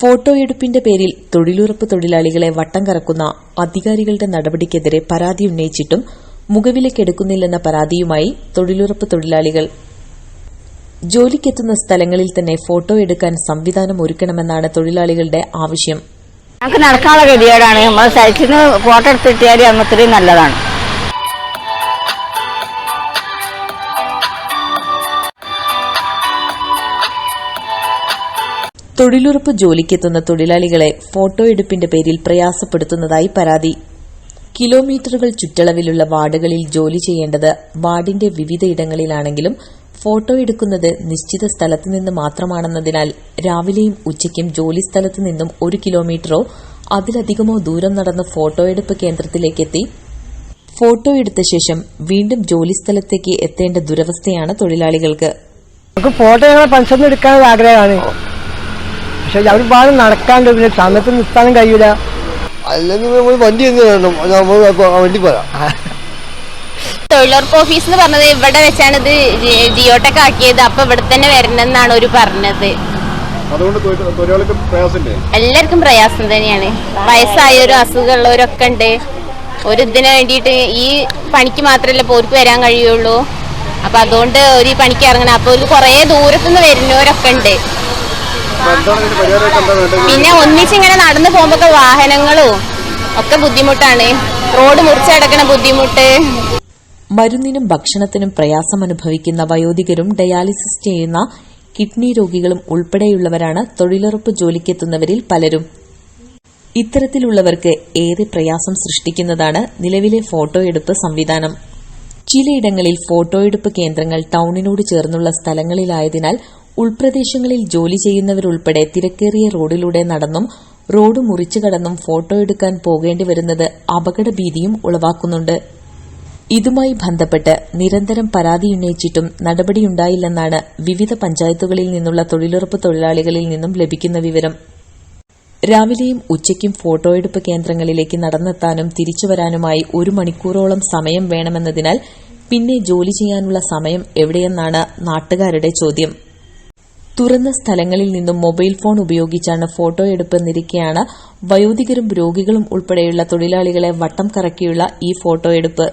ഫോട്ടോയെടുപ്പിന്റെ പേരിൽ തൊഴിലുറപ്പ് തൊഴിലാളികളെ വട്ടം കറക്കുന്ന അധികാരികളുടെ നടപടിക്കെതിരെ പരാതി ഉന്നയിച്ചിട്ടും മുഖവിലക്കെടുക്കുന്നില്ലെന്ന പരാതിയുമായി തൊഴിലുറപ്പ് തൊഴിലാളികൾ. ജോലിക്കെത്തുന്ന സ്ഥലങ്ങളിൽ തന്നെ ഫോട്ടോ എടുക്കാൻ സംവിധാനം ഒരുക്കണമെന്നാണ് തൊഴിലാളികളുടെ ആവശ്യം. ഞങ്ങൾക്ക് നടക്കാനുള്ള ഗതികേടാണ്. നമ്മൾ സൈറ്റിൽ ഫോട്ടോ എടുത്തിട്ടിയാൽ അന്നത്രയും നല്ലതാണ്. തൊഴിലുറപ്പ് ജോലിക്കെത്തുന്ന തൊഴിലാളികളെ ഫോട്ടോയെടുപ്പിന്റെ പേരിൽ പ്രയാസപ്പെടുത്തുന്നതായി പരാതി. കിലോമീറ്ററുകൾ ചുറ്റളവിലുള്ള വാർഡുകളിൽ ജോലി ചെയ്യേണ്ടത് വാർഡിന്റെ വിവിധയിടങ്ങളിലാണെങ്കിലും ഫോട്ടോ എടുക്കുന്നത് നിശ്ചിത സ്ഥലത്ത് നിന്ന് മാത്രമാണെന്നതിനാൽ രാവിലെയും ഉച്ചയ്ക്കും ജോലി സ്ഥലത്ത് നിന്നും ഒരു കിലോമീറ്ററോ അതിലധികമോ ദൂരം നടന്ന് ഫോട്ടോയെടുപ്പ് കേന്ദ്രത്തിലേക്കെത്തി. ഫോട്ടോ എടുത്ത ശേഷം വീണ്ടും ജോലി സ്ഥലത്തേക്ക് എത്തേണ്ട ദുരവസ്ഥയാണ് തൊഴിലാളികൾക്ക്. ഫോട്ടോ ഞങ്ങൾ എടുക്കാൻ ആഗ്രഹമാണ്. പക്ഷെ ഒരുപാട് നടക്കാണ്ട് പിന്നെ സമയത്ത് നിർത്താനും കഴിയൂല അല്ലെങ്കിൽ നമ്മൾ വണ്ടി എന്ത് വേണം നമ്മൾ വണ്ടി പോരാ. തൊഴിലുറപ്പ് ഓഫീസ് എന്ന് പറഞ്ഞത് ഇവിടെ വെച്ചാണ് ഇത് ജിയോടെക് ആക്കിയത്. അപ്പൊ ഇവിടെ തന്നെ വരണമെന്നാണ് ഒരു പറഞ്ഞത്. എല്ലാവർക്കും പ്രയാസം തന്നെയാണ്. വയസ്സായവരും അസുഖമുള്ളവരൊക്കെ ഉണ്ട്. ഒരു ഇതിന് വേണ്ടിയിട്ട് ഈ പണിക്ക് മാത്രമല്ല പോർക്ക് വരാൻ കഴിയുള്ളൂ. അപ്പൊ അതുകൊണ്ട് ഒരു പണിക്ക് ഇറങ്ങണം. അപ്പൊ ഒരു കുറേ ദൂരത്തുനിന്ന് വരുന്നവരൊക്കെ ഉണ്ട്. പിന്നെ ഒന്നിച്ചിങ്ങനെ നടന്നു പോകുമ്പോ വാഹനങ്ങളും ഒക്കെ ബുദ്ധിമുട്ടാണ്. റോഡ് മുറിച്ചടക്കണ ബുദ്ധിമുട്ട്. മരുന്നിനും ഭക്ഷണത്തിനും പ്രയാസമനുഭവിക്കുന്ന വയോധികരും ഡയാലിസിസ് ചെയ്യുന്ന കിഡ്നി രോഗികളും ഉൾപ്പെടെയുള്ളവരാണ് തൊഴിലുറപ്പ് ജോലിക്കെത്തുന്നവരിൽ പലരും. ഇത്തരത്തിലുള്ളവർക്ക് ഏറെ പ്രയാസം സൃഷ്ടിക്കുന്നതാണ് നിലവിലെ ഫോട്ടോയെടുപ്പ് സംവിധാനം. ചിലയിടങ്ങളിൽ ഫോട്ടോയെടുപ്പ് കേന്ദ്രങ്ങൾ ടൌണിനോട് ചേർന്നുള്ള സ്ഥലങ്ങളിലായതിനാൽ ഉൾപ്രദേശങ്ങളിൽ ജോലി ചെയ്യുന്നവരുൾപ്പെടെ തിരക്കേറിയ റോഡിലൂടെ നടന്നും റോഡ് മുറിച്ചു കടന്നും ഫോട്ടോ എടുക്കാൻ പോകേണ്ടി വരുന്നത് അപകടഭീതിയും ഉളവാക്കുന്നുണ്ട്. ഇതുമായി ബന്ധപ്പെട്ട് നിരന്തരം പരാതിയുന്നയിച്ചിട്ടും നടപടിയുണ്ടായില്ലെന്നാണ് വിവിധ പഞ്ചായത്തുകളിൽ നിന്നുള്ള തൊഴിലുറപ്പ് തൊഴിലാളികളിൽ നിന്നും ലഭിക്കുന്ന വിവരം. രാവിലെയും ഉച്ചയ്ക്കും ഫോട്ടോയെടുപ്പ് കേന്ദ്രങ്ങളിലേക്ക് നടന്നെത്താനും തിരിച്ചുവരാനുമായി ഒരു മണിക്കൂറോളം സമയം വേണമെന്നതിനാൽ പിന്നെ ജോലി ചെയ്യാനുള്ള സമയം എവിടെയെന്നാണ് നാട്ടുകാരുടെ ചോദ്യം. തുറന്ന സ്ഥലങ്ങളിൽ നിന്നും മൊബൈൽ ഫോൺ ഉപയോഗിച്ചാണ് ഫോട്ടോയെടുപ്പ് നിരക്കെയാണ് വയോധികരും രോഗികളും ഉൾപ്പെടെയുള്ള തൊഴിലാളികളെ വട്ടം കറക്കിയുള്ള ഈ ഫോട്ടോയെടുപ്പ്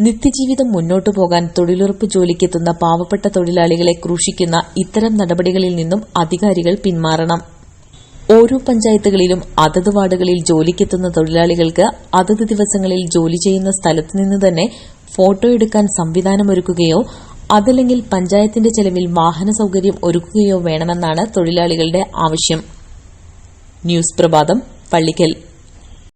നിത്യജീവിതം മുന്നോട്ടു പോകാൻ തൊഴിലുറപ്പ് ജോലിക്കെത്തുന്ന പാവപ്പെട്ട തൊഴിലാളികളെ ക്രൂശിക്കുന്ന ഇത്തരം നടപടികളിൽ നിന്നും അധികാരികൾ പിന്മാറണം. ഓരോ പഞ്ചായത്തുകളിലും അതത് വാർഡുകളിൽ ജോലിക്കെത്തുന്ന തൊഴിലാളികൾക്ക് അതത് ദിവസങ്ങളിൽ ജോലി ചെയ്യുന്ന സ്ഥലത്തുനിന്ന് തന്നെ ഫോട്ടോ എടുക്കാൻ സംവിധാനമൊരുക്കുകയോ അതല്ലെങ്കിൽ പഞ്ചായത്തിന്റെ ചെലവിൽ വാഹന സൌകര്യം ഒരുക്കുകയോ വേണമെന്നാണ് തൊഴിലാളികളുടെ ആവശ്യം. ന്യൂസ് പ്രഭാതം പള്ളിക്കൽ.